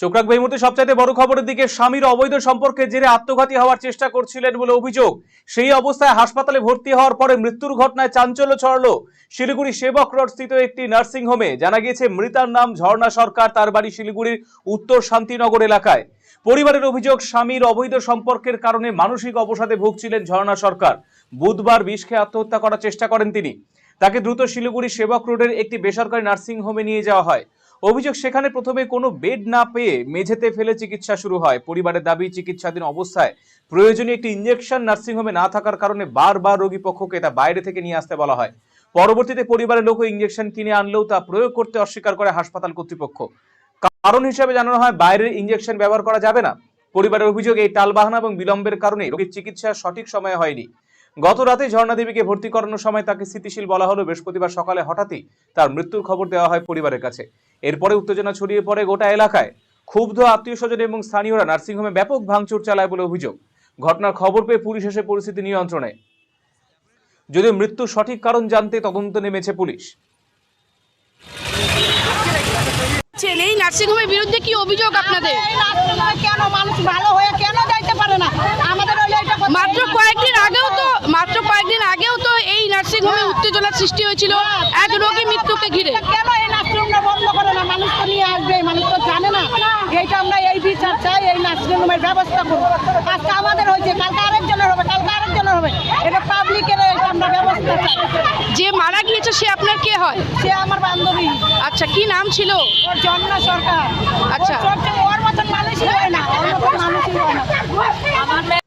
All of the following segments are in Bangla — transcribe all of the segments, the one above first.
চোখ রাখবে মুহূর্তে সবচাইতে বড় খবরের দিকে স্বামীর অবৈধ সম্পর্কে জেরে আত্মঘাতী হওয়ার চেষ্টা করছিলেন বলে অভিযোগ। সেই অবস্থায় হাসপাতালে ভর্তি হওয়ার পরে মৃত্যুর ঘটনায় চাঞ্চল্য ছড়ালো শিলিগুড়ি সেবক রোড স্থিত একটি নার্সিং হোমে। জানা গিয়েছে, মৃতার নাম ঝর্ণা সরকার, তার বাড়ি শিলিগুড়ির উত্তর শান্তিনগর এলাকায়। পরিবারের অভিযোগ, স্বামীর অবৈধ সম্পর্কের কারণে মানসিক অবসাদে ভুগছিলেন ঝর্ণা সরকার। বুধবার বিষ খেয়ে আত্মহত্যা করার চেষ্টা করেন তিনি। তাকে দ্রুত শিলিগুড়ি সেবক রোডের একটি বেসরকারি নার্সিং হোমে নিয়ে যাওয়া হয়। অভিযোগ, সেখানে প্রথমে কোনো বেড না পেয়ে মেঝেতে ফেলে চিকিৎসা শুরু হয়। পরিবারের দাবি, চিকিৎসাধীন অবস্থায় প্রয়োজনীয় একটি ইঞ্জেকশন নার্সিংহোমে না থাকার কারণে বারবার রোগী পক্ষকে তা বাইরে থেকে নিয়ে আসতে বলা হয়। পরবর্তীতে পরিবারের লোক ইঞ্জেকশন কিনে আনলেও তা প্রয়োগ করতে অস্বীকার করে হাসপাতাল কর্তৃপক্ষ। কারণ হিসেবে জানানো হয় বাইরের ইঞ্জেকশন ব্যবহার করা যাবে না। পরিবারের অভিযোগ, এই টালবাহানা এবং বিলম্বের কারণে রোগীর চিকিৎসা সঠিক সময়ে হয়নি। গত রাতে ঝর্ণা দেবীকে ভর্তি করানোর সময় তাকে স্থিতিশীল বলা হলো। বৃহস্পতিবার সকালে হঠাৎই তার মৃত্যুর খবর দেওয়া হয় পরিবারের কাছে। এরপরে উত্তেজনা ছড়িয়ে পড়ে গোটা এলাকায়। ক্ষুব্ধ আত্মীয় স্বজন এবং স্থানীয়রা নার্সিংহোমে ব্যাপক ভাঙচুর চালায় বলে অভিযোগ। ঘটনার খবর পেয়ে পুলিশ এসে পরিস্থিতি নিয়ন্ত্রণে। যদিও মৃত্যুর সঠিক কারণ জানতে তদন্ত নেমেছে পুলিশ। ছেলে এই নার্সিংহোমের বিরুদ্ধে কি অভিযোগ আপনাদের? কেন মানুষ ভালো হয়ে কেন যাইতে পারে না? আমাদের ওই মাত্র কয়েকদিন আগেও তো কয়েকদিন আগেও তো এই নার্সিংহোমে উত্তেজনার সৃষ্টি হয়েছিল। এক রোগী মৃত্যুকে ঘিরে। কেন এই নার্সিংহোমটা বন্ধ করে না? মানুষ তো নিয়ে আসবে মানুষ তো জানে না। এইটা আমরা এই বিচার চাই এই নার্সিংহোমের ব্যবস্থা করব আজকে আমাদের হয়েছে কালকে আরেকজনের হবে কালকে আরেকজনের হবে। এটা পাবলিকের আমরা ব্যবস্থা চাই। যে মারা গিয়েছে সে আপনার কে হয়? সে আমার বান্ধবী। আচ্ছা কি নাম ছিল? ওর জন্ম সরকার। আচ্ছা। ওর ওর মতন মানুষই হয় না। ওর মতন মানুষই হয় না। আমার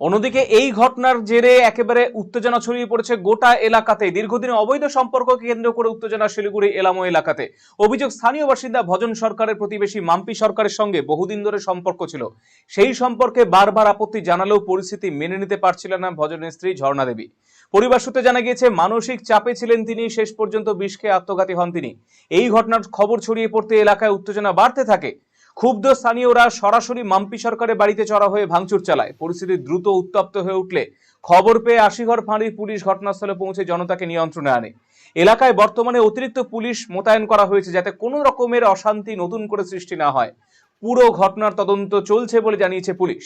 অন্যদিকে এই ঘটনার জেরে একেবারে উত্তেজনা ছড়িয়ে পড়েছে গোটা এলাকাতে। দীর্ঘদিন অবৈধ সম্পর্ককে কেন্দ্র করে উত্তেজনা শিলিগুড়ি এলামো এলাকাতে। অভিযোগ, স্থানীয় বাসিন্দা ভজন সরকারের প্রতিবেশী মাম্পি সরকারের সঙ্গে বহুদিন ধরে সম্পর্ক ছিল। সেই সম্পর্কে বারবার আপত্তি জানালেও পরিস্থিতি মেনে নিতে পারছিলেন না ভজনের স্ত্রী ঝর্ণা দেবী। পরিবার সূত্রে জানা গিয়েছে, মানসিক চাপে ছিলেন তিনি, শেষ পর্যন্ত বিষ খেয়ে আত্মঘাতী হন তিনি। এই ঘটনার খবর ছড়িয়ে পড়তে এলাকায় উত্তেজনা বাড়তে থাকে। ক্ষুব্ধ স্থানীয়রা সরাসরি মাম্পি সরকারের বাড়িতে চড়া হয়ে ভাঙচুর চালায়। পরিস্থিতি দ্রুত উত্তপ্ত হয়ে উঠলে খবর পেয়ে আশিঘর ফাঁড়ির পুলিশ ঘটনাস্থলে পৌঁছে জনতাকে নিয়ন্ত্রণে আনে। এলাকায় বর্তমানে অতিরিক্ত পুলিশ মোতায়েন করা হয়েছে যাতে কোনো রকমের অশান্তি নতুন করে সৃষ্টি না হয়। পুরো ঘটনার তদন্ত চলছে বলে জানিয়েছে পুলিশ।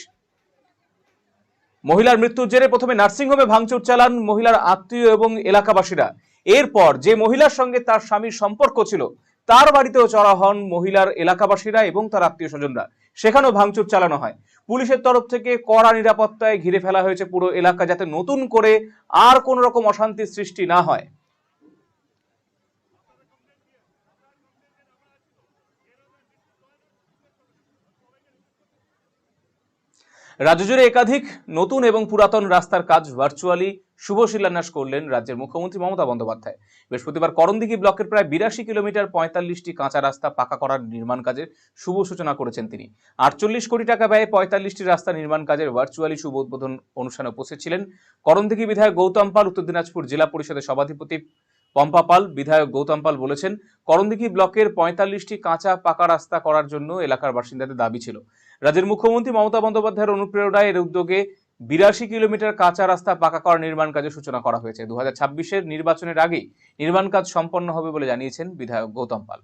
মহিলার মৃত্যুর জেরে প্রথমে নার্সিংহোমে ভাঙচুর চালান মহিলার আত্মীয় এবং এলাকাবাসীরা। এরপর যে মহিলার সঙ্গে তার স্বামীর সম্পর্ক ছিল তার বাড়িতেও চড়া হন মহিলার এলাকাবাসীরা এবং তার আত্মীয় স্বজনরা সেখানেও ভাঙচুর চালানো হয়। পুলিশের তরফ থেকে কড়া নিরাপত্তায় ঘিরে ফেলা হয়েছে পুরো এলাকা যাতে নতুন করে আর কোন রকম অশান্তির সৃষ্টি না হয়। রাজ্য জুড়ে একাধিক নতুন এবং পুরাতন রাস্তার কাজ ভার্চুয়ালি শুভ শিলান্যাস করলেন রাজ্যের মুখ্যমন্ত্রী মমতা বন্দ্যোপাধ্যায়। বৃহস্পতিবার করণদিঘি ব্লকের প্রায় বিরাশি কিলোমিটার পঁয়তাল্লিশটি কাঁচা রাস্তা পাকা করার নির্মাণ কাজের শুভ সূচনা করেছেন তিনি। আটচল্লিশ কোটি টাকা ব্যয়ে পঁয়তাল্লিশটি রাস্তা নির্মাণ কাজের ভার্চুয়ালি শুভ উদ্বোধন অনুষ্ঠানে উপস্থিত ছিলেন করণদিঘি বিধায়ক গৌতম পাল, উত্তর দিনাজপুর জেলা পরিষদের সভাধিপতি পম্পা পাল। বিধায়ক গৌতম পাল বলেছেন, করণদিঘি ব্লকের পঁয়তাল্লিশটি কাঁচা পাকা রাস্তা করার জন্য এলাকার বাসিন্দাদের দাবি ছিল। রাজ্যের মুখ্যমন্ত্রী মমতা বন্দ্যোপাধ্যায়ের অনুপ্রেরণায় এর উদ্যোগে বিরাশি কিলোমিটার কাঁচা রাস্তা পাকা করার নির্মাণ কাজের সূচনা করা হয়েছে। দু হাজার নির্বাচনের আগেই নির্মাণ কাজ সম্পন্ন হবে বলে জানিয়েছেন বিধায়ক গৌতম পাল।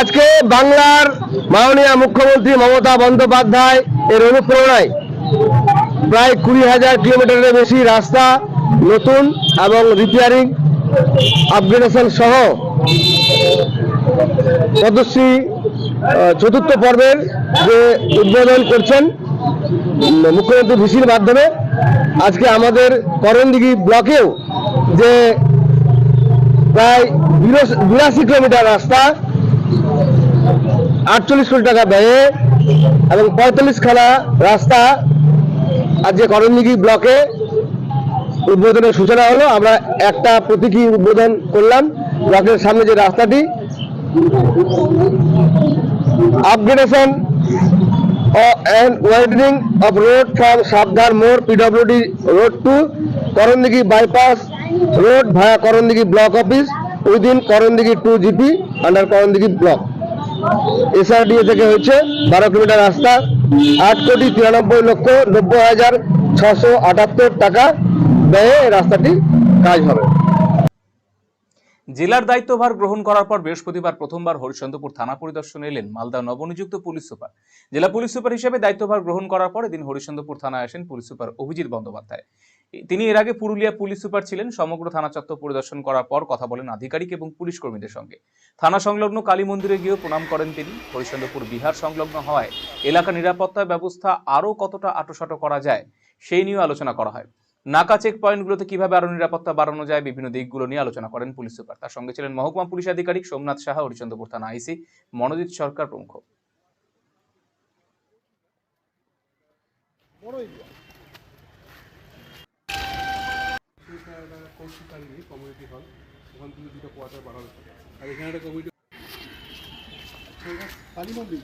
আজকে বাংলার মাননীয় মুখ্যমন্ত্রী মমতা বন্দ্যোপাধ্যায় এর অনুপ্রেরণায় প্রায় কুড়ি হাজার কিলোমিটারের বেশি রাস্তা নতুন এবং রিপেয়ারিং আপগ্রেডেশন সহ পদশ্রী চতুর্থ পর্বের যে উদ্বোধন করছেন মুখ্যমন্ত্রী ভিসির মাধ্যমে, আজকে আমাদের করণদিঘি ব্লকেও যে প্রায় বিরাশি কিলোমিটার রাস্তা, আটচল্লিশ কোটি টাকা ব্যয়ে এবং পঁয়তাল্লিশ খানা রাস্তা আজকে করণদিঘি ব্লকে উদ্বোধনের সূচনা হলো, আমরা একটা প্রতীকী উদ্বোধন করলাম ব্লকের সামনে যে রাস্তাটি। Upgradation and widening of road from Sabdar More PWD road to Korondigi bypass road via Korondigi block office within Karandighi to GP under Karandighi block SRDA থেকে হচ্ছে বারো কিলোমিটার রাস্তা, আট কোটি তিরানব্বই লক্ষ নব্বই হাজার ছশো আটাত্তর টাকা। ব্যয়ে রাস্তাটি কাজ হবে। জেলার দায়িত্বভার গ্রহণ করার পর বৃহস্পতিবার প্রথমবার হরিশ্চন্দ্রপুর থানা পরিদর্শনে এলেন মালদা নবনিযুক্ত পুলিশ সুপার। জেলা পুলিশ সুপার হিসেবে দায়িত্বভার গ্রহণ করার পর এদিন হরিশ্চন্দ্রপুর থানায় আসেন পুলিশ সুপার অভিজিৎ বন্দ্যোপাধ্যায়। তিনি এর আগে পুরুলিয়া পুলিশ সুপার ছিলেন। সমগ্র থানা চত্বর পরিদর্শন করার পর কথা বলেন আধিকারিক এবং পুলিশ কর্মীদের সঙ্গে। থানা সংলগ্ন কালী মন্দিরে গিয়েও প্রণাম করেন তিনি। হরিশ্চন্দ্রপুর বিহার সংলগ্ন হওয়ায় এলাকা নিরাপত্তা ব্যবস্থা আরও কতটা আটোসাটো করা যায়, সেই নিয়েও আলোচনা করা হয়। নাকা চেক পয়েন্টগুলোতে কীভাবে আরও নিরাপত্তা বাড়ানো যায় বিভিন্ন দিকগুলো নিয়ে আলোচনা করেন পুলিশ সুপার। তার সঙ্গে ছিলেন মহকুমা পুলিশ আধিকারিক সোমনাথ সাহা হরিচন্দ্রপুর থানা আইসি মনোজিৎ সরকার প্রমুখ। কমিউনিটি হল ওখান থেকে দুটো কোয়ার্টার বানানো আর এখানে একটা কমিটি কালী মন্দির